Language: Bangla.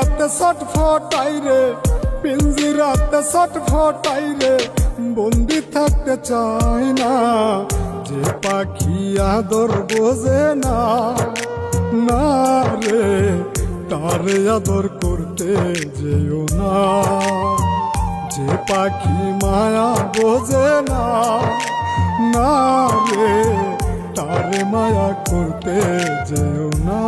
পিঞ্জিরাতে ছট ফটাই রে পিঞ্জিরাতে ছট ফটাই রে, বন্দি থাকতে চাই না, যে পাখি আদর বোঝে না না রে, তারে আদর করতে যেও না। যে পাখি মায়া বোঝে না না রে, তারে মায়া করতে যেও না।